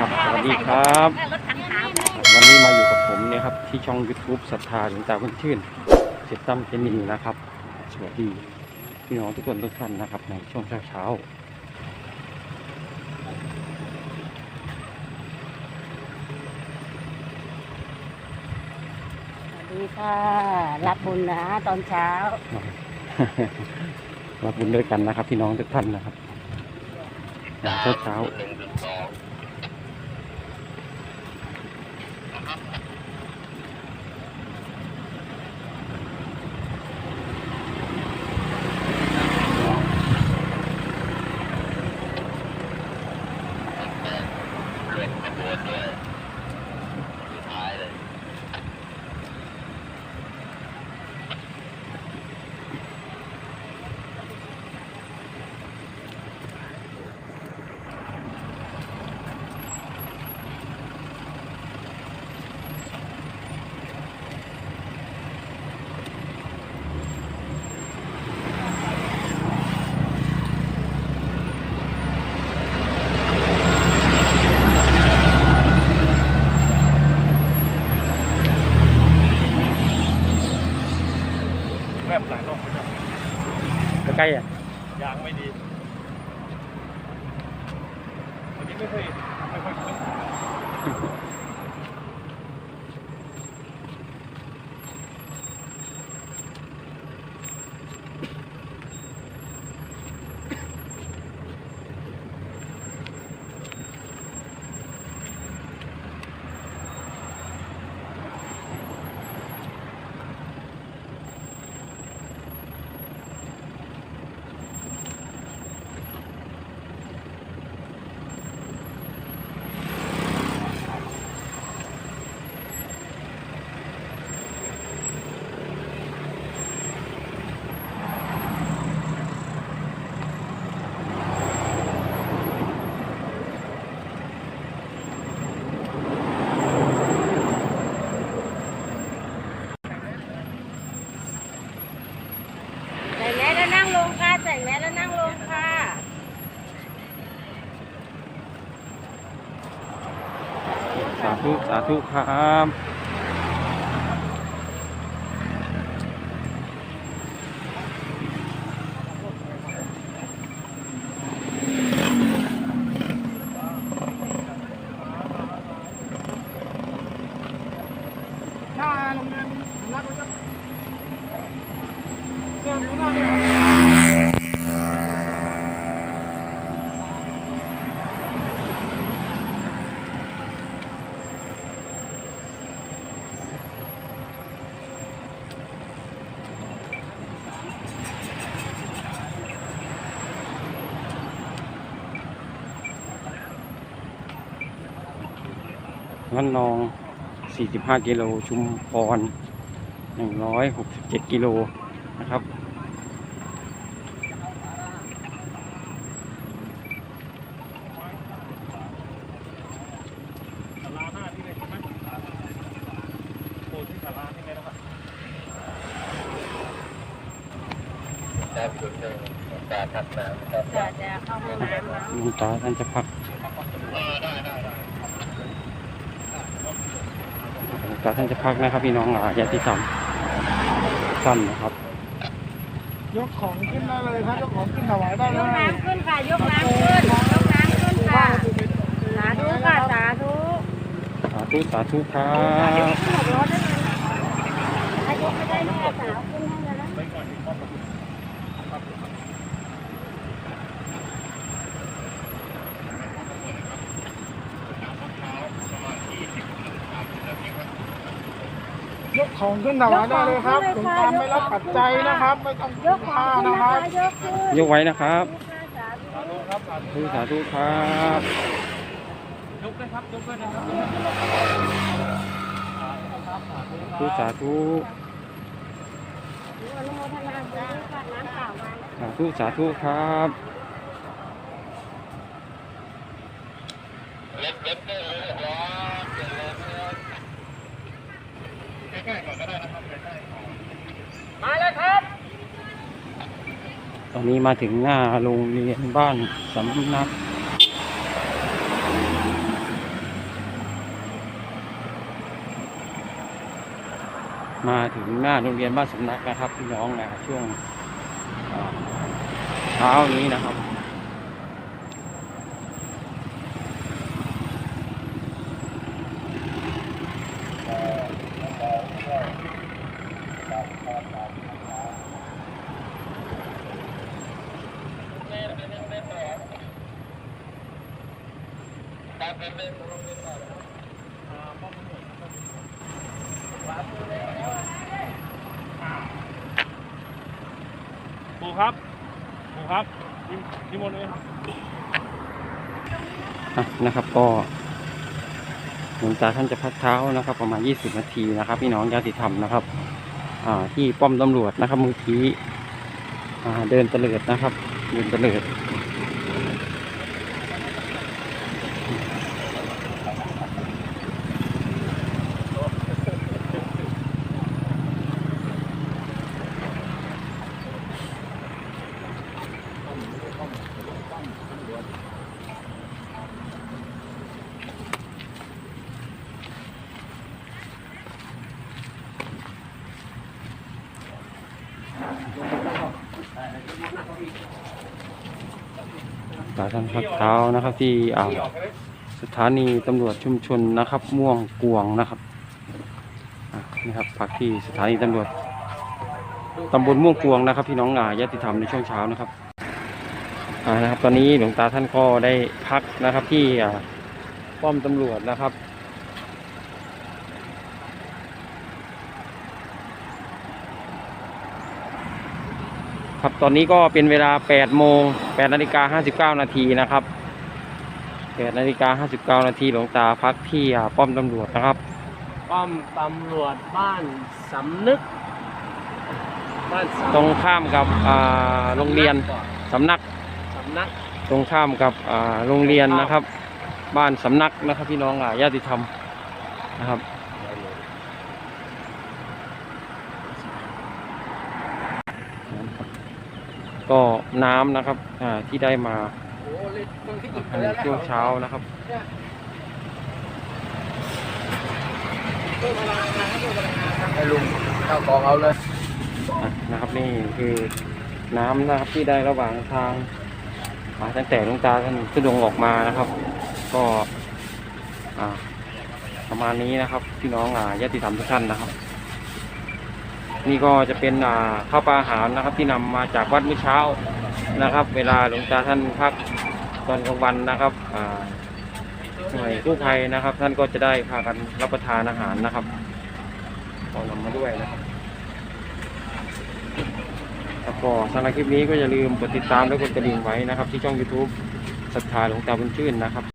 ครับ สวัสดีครับรถคันขาววันนี้มาอยู่กับผมเนี่ยครับ ที่ช่อง YouTube ศรัทธาหลวงตาคุณชื่นเสร็จตั้มเจนินนะครับ สวัสดีพี่น้องทุกคนทุกท่านนะครับ ในช่วงเช้าสวัสดีค่ะรับบุญนะตอนเช้าๆรับบุญด้วยกันนะครับ พี่น้องทุกท่านนะครับเช้าเช้า กล้ๆอะ ยางไม่ดีวันนี้ไม่เคยขึ้น ใส่แมสแล้วนั่งลงค่ะ ใส่แมสแล้วนั่งลงค่ะ สา ธุสาธุครับหน้าโรงเรียนนักวิชาเดินอยู่หน้าเนี่ย งั้นนอง 45 กิโล ชุมพร 167 กิโลนะครับศาลาหน้าที่ไหนใช่ไหมโอ้ที่ศาลาที่ไหนนะครับจะจะเข้าห้องน้ำนะหลวงตาท่านจะพัก หลวงตาท่านจะพักนะครับ พี่น้องอ่าญาติธรรมสั้นนะครับ ยกของขึ้นได้เลยครับยกของขึ้นถวายได้ยเลกยน้ำขึ้นค่ะ ยกน้ำขึ้น ยกน้ำขึ้นค่ะ สาธุค่ะ สาธุสาธุสาธุครัยกบขึ้นหกล้อได้เลยถ้ายกไม่ได้แม่สาวขึ้นให้แล้วนะ ไปก่อนที่ครอบครัว ยก ของขึ้นถวายได้เลยครับถึงตามไม่รับปัจจัยนะครับ ไม่ต้องยกของค่าขึ้นนะนะครับคะยกขึ้นยกไว้นะครับสาธุสาธุครับสาธุสาธุสาธุครับยกด้วยครับยกด้วยนะครับสาธุสาธุอนุโมทนาบุญด้วยค่ะน้ำเปล่ามา สาธุสาธุครับ ตอนนี้มาถึงหน้าโรงเรียนบ้านสำนักมาถึงหน้าโรงเรียนบ้านสำนักนะครับพี่น้องนะช่วงเช้านี้นะครับ ครูครับครูครับนิมนิมนต์เลยครับอะนะครับก็หลวงตาท่านจะพักเท้านะครับ ประมาณ 20 นาทีนะครับ พี่น้องญาติธรรมนะครับ อ่าที่ป้อมตำรวจนะครับมือกี้อ่เดินเตลิดนะครับ เดินเตลิด ตาท่านพักเท้านะครับ ที่อ่าสถานีตำรวจชุมชนนะครับ ม่วงกวงนะครับอะนี่ครับพักที่สถานีตำรวจตำบลม่วงกวงนะครับ พี่น้องอาญาติธรรมในช่วงเช้านะครับนะครับ ตอนนี้หลวงตาท่านก็ได้พักนะครับที่ป้อมตำรวจนะครับ ครับตอนนี้ก็เป็นเวลา8โมง8นาฬิกา59นาทีนะครับ8นาฬิกา59นาทีหลวงตาพักที่อ่าป้อมตำรวจนะครับ ป้อมตำรวจบ้านสำนึกบ้านสำตรงข้ามกับอ่าโรงเรียนสำนักสำนัก ตรงข้ามกับอ่าโรงเรียนนะครับ บ้านสำนักนะครับพี่น้องอ่าญาติธรรมนะครับ ก็น้ำนะครับอ่าที่ได้มาในช่วงเช้านะครับให้ลุงเข้ากองเอาเลยอะนะครับนี่คือน้ำนะครับที่ได้ระหว่างทางมาตั้งแต่หลวงตาท่านทุดงค์ออกมานะครับ ก็อ่าประมาณนี้นะครับพี่น้องอ่าญาติธรรมทุกท่านนะครับ นี่ก็จะเป็นอ่าข้าวปลาอาหารนะครับ ที่นำมาจากวัดเมื่อเช้านะครับ เวลาหลวงตาท่านพักตอนกลางวันนะครับอ่าหน่วยกู้ภัยนะครับ ท่านก็จะได้พากันรับประทานอาหารนะครับก็นำมาด้วยนะครับครับก็สำหรับคลิปนี้ก็อย่าลืมกดติดตามและกดกระดิ่งไว้นะครับ ที่ช่อง YouTube ศรัทธาหลวงตาบุญชื่นนะครับ